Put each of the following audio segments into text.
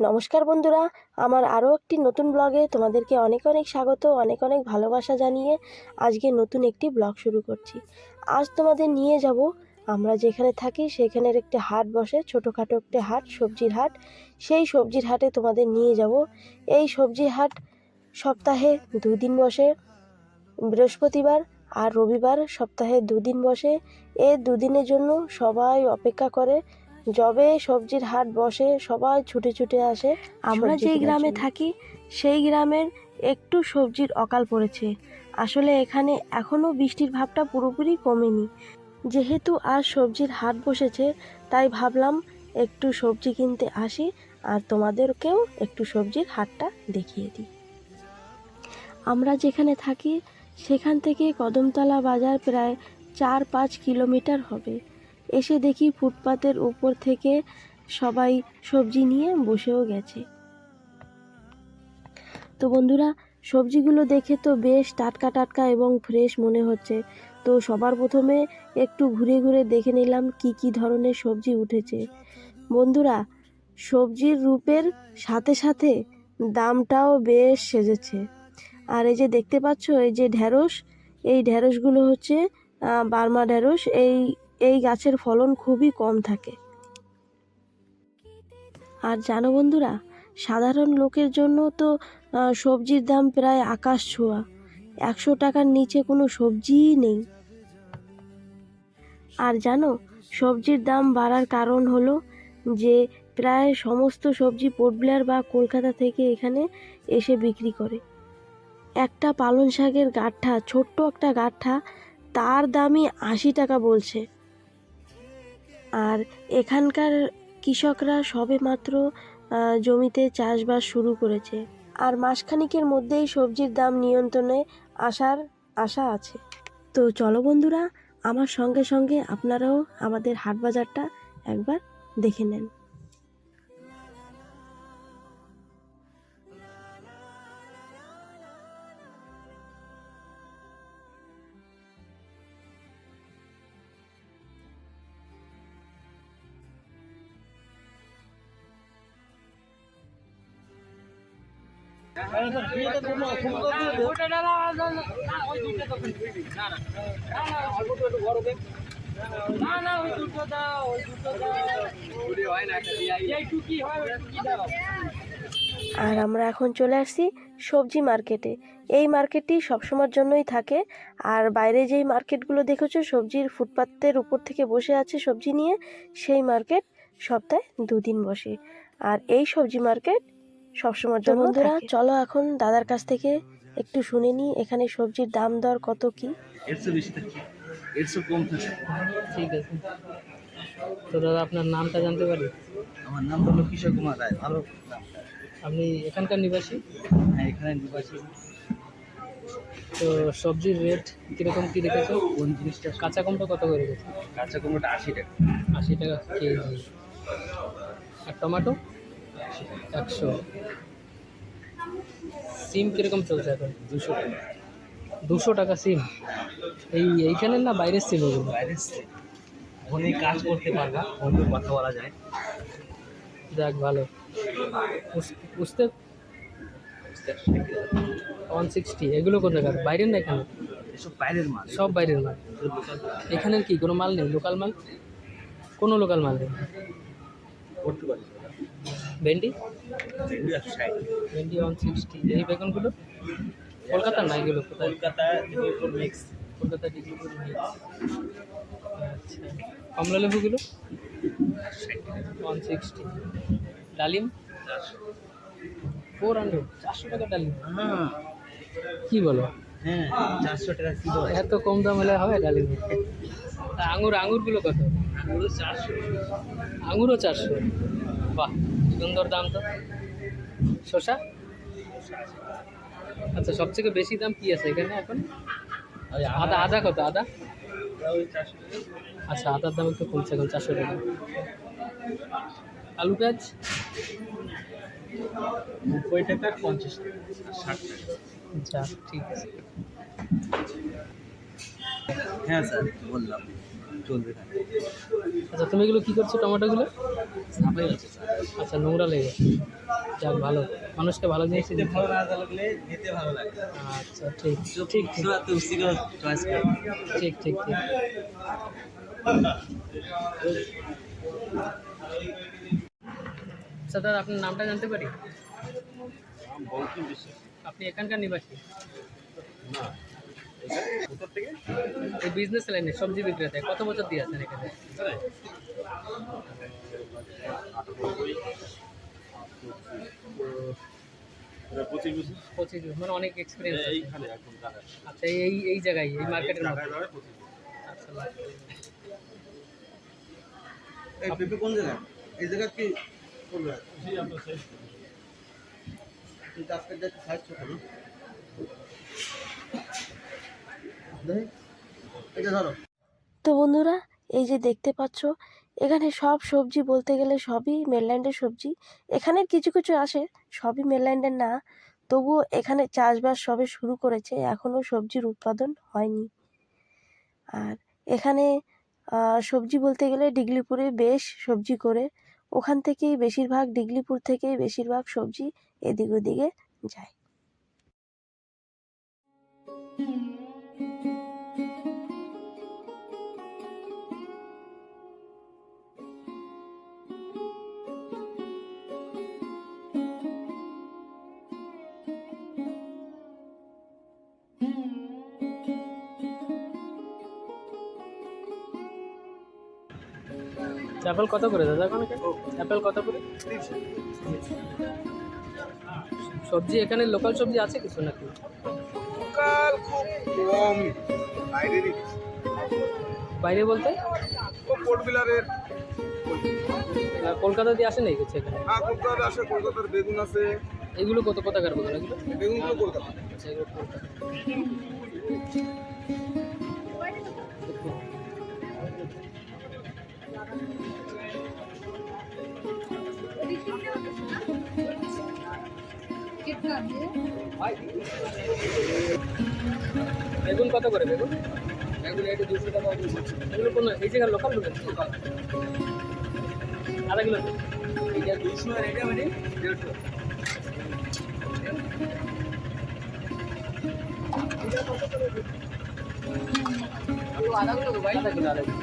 নমস্কার বন্ধুরা, আমার আরও একটি নতুন ব্লগে তোমাদেরকে অনেক অনেক স্বাগত, অনেক অনেক ভালোবাসা জানিয়ে আজকে নতুন একটি ব্লগ শুরু করছি। আজ তোমাদের নিয়ে যাব, আমরা যেখানে থাকি সেখানের একটি হাট বসে, ছোটোখাটো একটি হাট, সবজির হাট। সেই সবজির হাটে তোমাদের নিয়ে যাব। এই সবজির হাট সপ্তাহে দুদিন বসে, বৃহস্পতিবার আর রবিবার সপ্তাহে দুদিন বসে। এই দুদিনের জন্য সবাই অপেক্ষা করে যবে সবজির হাট বসে সবাই ছুটে ছুটে আসে আমরা যেই গ্রামে থাকি সেই গ্রামের একটু সবজির অকাল পড়েছে। আসলে এখানে এখনও বৃষ্টির ভাবটা পুরোপুরি কমেনি। যেহেতু আর সবজির হাট বসেছে তাই ভাবলাম একটু সবজি কিনতে আসি আর তোমাদেরকেও একটু সবজির হাটটা দেখিয়ে দিই। আমরা যেখানে থাকি সেখান থেকে কদমতলা বাজার প্রায় চার পাঁচ কিলোমিটার হবে। এসে দেখি ফুটপাতের উপর থেকে সবাই সবজি নিয়ে বসেও গেছে। তো বন্ধুরা, সবজিগুলো দেখে তো বেশ টাটকা টাটকা এবং ফ্রেশ মনে হচ্ছে। তো সবার প্রথমে একটু ঘুরে ঘুরে দেখে নিলাম কি কি ধরনের সবজি উঠেছে। বন্ধুরা, সবজির রূপের সাথে সাথে দামটাও বেশ সেজেছে। আর এই যে দেখতে পাচ্ছ, এই যে ঢ্যাঁড়স এই ঢ্যাঁড়সগুলো হচ্ছে বার্মা ঢ্যাঁড়স এই এই গাছের ফলন খুবই কম থাকে। আর জানো বন্ধুরা, সাধারণ লোকের জন্য তো সবজির দাম প্রায় আকাশ ছোঁয়া। একশো টাকার নিচে কোনো সবজিই নেই। আর জানো, সবজির দাম বাড়ার কারণ হলো যে, প্রায় সমস্ত সবজি পোর্ট ব্লেয়ার বা কলকাতা থেকে এখানে এসে বিক্রি করে। একটা পালং শাকের গাঁঠা, ছোট্ট একটা গাঁঠা, তার দামই আশি টাকা বলছে। আর এখানকার কৃষকরা সবে মাত্র জমিতে চাষবাস শুরু করেছে। আর মাসখানিকের মধ্যেই সবজির দাম নিয়ন্ত্রণে আসার আশা আছে। তো চলো বন্ধুরা, আমার সঙ্গে সঙ্গে আপনারাও আমাদের হাট বাজারটা একবার দেখে নেন। আর আমরা এখন চলে আসছি সবজি মার্কেটে। এই মার্কেটটি সবসময়ের জন্যই থাকে। আর বাইরে যেই মার্কেটগুলো দেখেছ, সবজির ফুটপাতের উপর থেকে বসে আছে সবজি নিয়ে, সেই মার্কেট সপ্তাহে দুদিন বসে। আর এই সবজি মার্কেট সবসময়ের জন্য বন্ধুরা চলো এখন দাদার কাছ থেকে একটু শুনে নিই এখানে সবজির দাম দর কত কি? একশো বেশি থাকে। একশো কম থাকে। ঠিক আছে। তো দাদা আপনার নামটা জানতে পারি? আমার নাম হলো কিশোর কুমার রায় ভালো আপনি এখানকার নিবাসী? হ্যাঁ এখানে নিবাসী। তো সবজির রেট কীরকম কী রেখেছো কোন জিনিসটা কাঁচা কমটা কত করে রেখেছো কাঁচা কুমড়োটা আশি টাকা। আশি টাকা কেজি। আর টমেটো? একশো। সিম কীরকম চলছে এখন? দুশো টাকা। দুশো টাকা সিম। এই এইখানের না বাইরের সিম ওগুলো বাইরে ফোনে কাজ করতে পারবা ফোনে কথা বলা যায়। যাক ভালো। পুষতে ওয়ান সিক্সটি এগুলো কোন জায়গার বাইরের না এখানে? এসব বাইরের মাল। সব বাইরের মাল। এখানের কি কোনো মাল নেই? লোকাল মাল? কোনো লোকাল মাল নেই। করতে পারি। ভেন্ডি? ভেন্ডি ওয়ান সিক্সটি এই বেগুনগুলো? কলকাতার না এগুলো কোথায়? কলকাতা মিক্স কলকাতা ডিগ্রিপুর আচ্ছা। কমলা লেবুগুলো ওয়ান সিক্সটি ডালিম? ফোর হান্ড্রেড চারশো টাকা ডালিম। হ্যাঁ। কী বলো? হ্যাঁ চারশো টাকা কিলো। এত কম দাম হলে হবে ডালিম? তা আঙুর আঙুরগুলো কত? আঙুরও চারশো। আঙুরও চারশো। বাহ। সুন্দর দাম তো? শসা? আচ্ছা সবথেকে বেশি দাম কি আছে এখানে এখন? আদা। আদা কত? আদা? আচ্ছা আদার দাম একটু কমছে এখন চারশো টাকা। আলু পেঁয়াজ? নব্বই টাকা পঞ্চাশ টাকা ষাট টাকা। আচ্ছা ঠিক আছে। হ্যাঁ স্যার বললাম। চলতে থাকে আচ্ছা তুমি এগুলো কী করছো টমেটোগুলো সাফাই হচ্ছে আচ্ছা নোংরা লেগে যাক ভালো মানুষকে ভালো জিনিস দিতে ভালো না লাগলে নিতে ভালো লাগে আচ্ছা ঠিক ঠিক ঠিক ঠিক ঠিক ঠিক আচ্ছা দাদা আপনার নামটা জানতে পারি আপনি এখানকার নিবাসী না এই বিজনেস লাইনে সবজি বিক্রেতা কত বছর দিয়ে আছেন এখানে? পঁচিশ বছর, মানে অনেক এক্সপিরিয়েন্স আচ্ছা এই- এই জায়গায় এই মার্কেটের মধ্যে? আচ্ছা কোন জায়গা এই জায়গা কি কিন্তু আজকে সাইজ ছোট তো বন্ধুরা, এই যে দেখতে পাচ্ছ, এখানে সব সবজি বলতে গেলে সবই মেনল্যান্ডের সবজি। এখানের কিছু কিছু আসে, সবই মেনল্যান্ডের না। তবুও এখানে চাষবাস সবে শুরু করেছে এখনও সবজির উৎপাদন হয়নি। আর এখানে সবজি বলতে গেলে ডিগলিপুরে বেশ সবজি করে। ওখান থেকেই বেশিরভাগ, ডিগলিপুর থেকেই বেশিরভাগ সবজি এদিক ওদিকে যায়। অ্যাপেল কত করে দাদা ওখানে অ্যাপেল কত করে? সবজি এখানে লোকাল সবজি আছে কিছু নাকি? লোকাল খুব কম বাইরেরই বাইরে বলতে? খুব পোর্ট বিলারের আহ, কলকাতা দিয়ে আসে নাকি কিছু এখানে? হ্যাঁ কলকাতা আছে কলকাতার বেগুন আছে। এগুলো কত কোথাকার বেগুন এগুলো? বেগুনগুলো কলকাতা। আচ্ছা, এগুলো কলকাতা। বেগুন কত করে বেগুন বেগুন এটা দুশো টাকা এগুলো কোন এই জায়গার লোকাল বেগুন আধা কিলো দিন। এটা দুশো আর এটা মানে দেড়শো আধা কিলো ভাই আধা কিলো আধা কিলো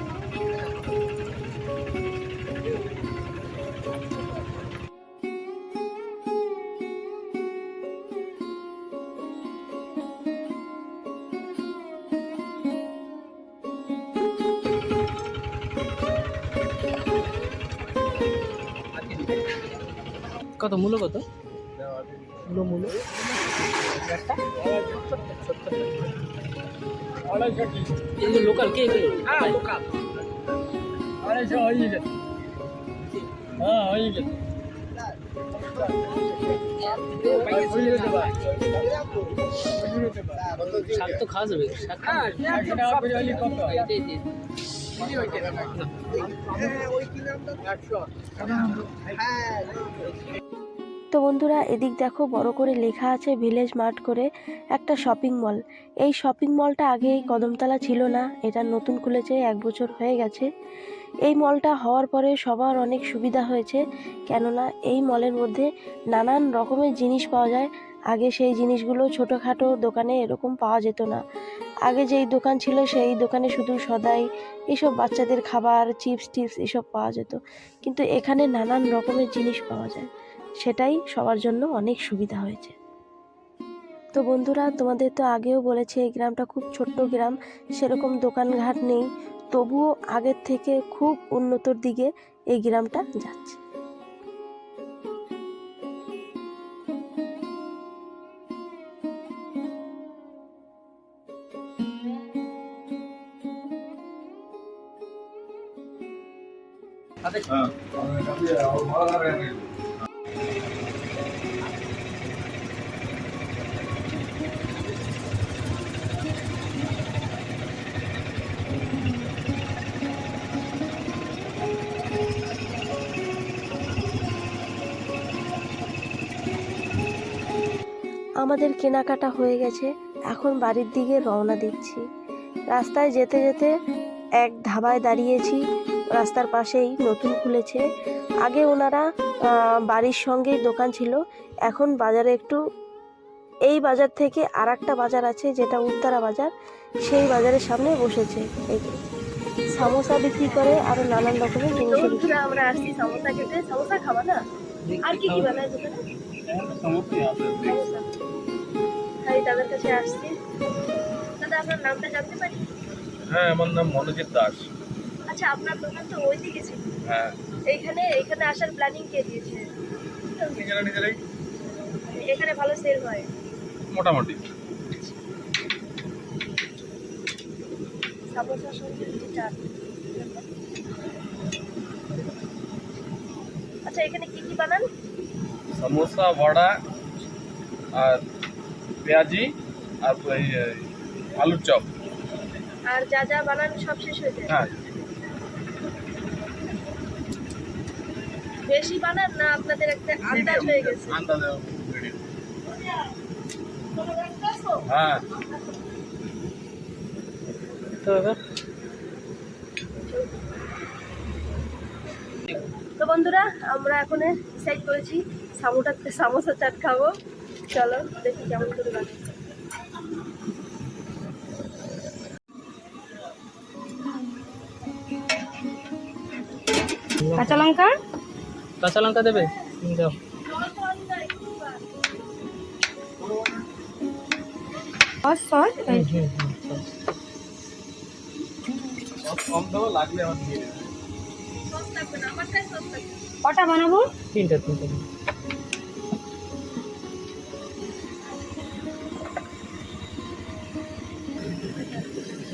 কত? মূল্য কত? মূল্য মূল্য। এগুলো লোকাল কে এগুলো? লোকাল শাক তো খাওয়া যাবে। শাক। তো বন্ধুরা, এদিক দেখো বড় করে লেখা আছে ভিলেজ মার্ট করে একটা শপিং মল। এই শপিং মলটা আগে এই কদমতলা ছিল না, এটা নতুন খুলেছে, এক বছর হয়ে গেছে। এই মলটা হওয়ার পরে সবার অনেক সুবিধা হয়েছে, কেননা এই মলের মধ্যে নানান রকমের জিনিস পাওয়া যায়। আগে সেই জিনিসগুলো ছোটোখাটো দোকানে এরকম পাওয়া যেত না। আগে যেই দোকান ছিল সেই দোকানে শুধু সদাই এইসব বাচ্চাদের খাবার, চিপস টিপস এসব পাওয়া যেত। কিন্তু এখানে নানান রকমের জিনিস পাওয়া যায়। সেটাই সবার জন্য অনেক সুবিধা হয়েছে। তো বন্ধুরা, তোমাদের তো আগেও বলেছে, এই গ্রামটা খুব ছোট্ট গ্রাম, সেরকম দোকানঘাট নেই। তবুও আগের থেকে খুব উন্নতর দিকে এই গ্রামটা যাচ্ছে। আমাদের কেনাকাটা হয়ে গেছে, এখন বাড়ির দিকে রওনা দিচ্ছি। রাস্তায় যেতে যেতে এক ধাবায় দাঁড়িয়েছি, রাস্তার পাশেই নতুন খুলেছে। আগে ওনারা বাড়ির সঙ্গেই দোকান ছিল, এখন বাজারে একটু, এই বাজার থেকে আর একটা বাজার আছে যেটা উত্তরা বাজার, সেই বাজারের সামনে বসেছে। সামোসা বিক্রি করে আরও নানান রকমের জিনিস আমরা আসছি সামোসা খেতে। সামোসা খাবা না? আর কি কি বানায় কাছে আসছি দাদা আপনার নামটা জানতে পারি হ্যাঁ আমার নাম মনোজিৎ দাস। আচ্ছা আপনার দোকান তো ওই দিকে ছিল। হ্যাঁ। এইখানে আসার প্ল্যানিং কে দিয়েছে? নিজেরা নিজেরাই। এখানে ভালো সেল হয়। মোটামুটি। সামোসার সঙ্গে চাট আচ্ছা এখানে কি কি বানান? সমোসা বড়া আর পেঁয়াজি আর ওই আলুর চপ আর যা যা বানান সব শেষ হয়ে যায়? হ্যাঁ বেশি বানান না আপনাদের একটা আন্দাজ হয়ে গেছে। আন্দাজে। হ্যাঁ। তো তো বন্ধুরা আমরা এখন ডিসাইড করেছি সামোটা সামোসা চাট খাব। চলো দেখি কেমন করে বানাই কাঁচা লঙ্কা? কাঁচা লঙ্কা দেবে? দাও। Sauce sauce? কটা বানাবো? তিনটা তিনটা।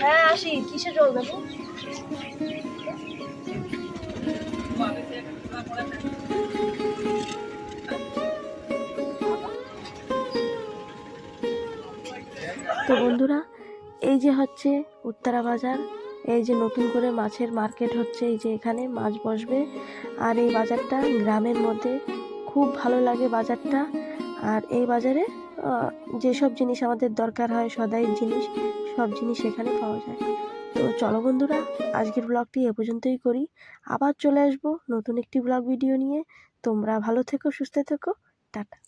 হ্যাঁ দেবো তো বন্ধুরা এই যে হচ্ছে উত্তরা বাজার। এই যে নতুন করে মাছের মার্কেট হচ্ছে, এই যে এখানে মাছ বসবে। আর এই বাজারটা গ্রামের মধ্যে খুব ভালো লাগে বাজারটা। আর এই বাজারে যেসব জিনিস আমাদের দরকার হয়, সদাই জিনিস, সব জিনিস এখানে পাওয়া যায়। তো চলো বন্ধুরা, আজকের ব্লগটি এ পর্যন্তই করি। আবার চলে আসব নতুন একটি ব্লগ ভিডিও নিয়ে। তোমরা ভালো থেকো, সুস্থ থেকো। টাটা।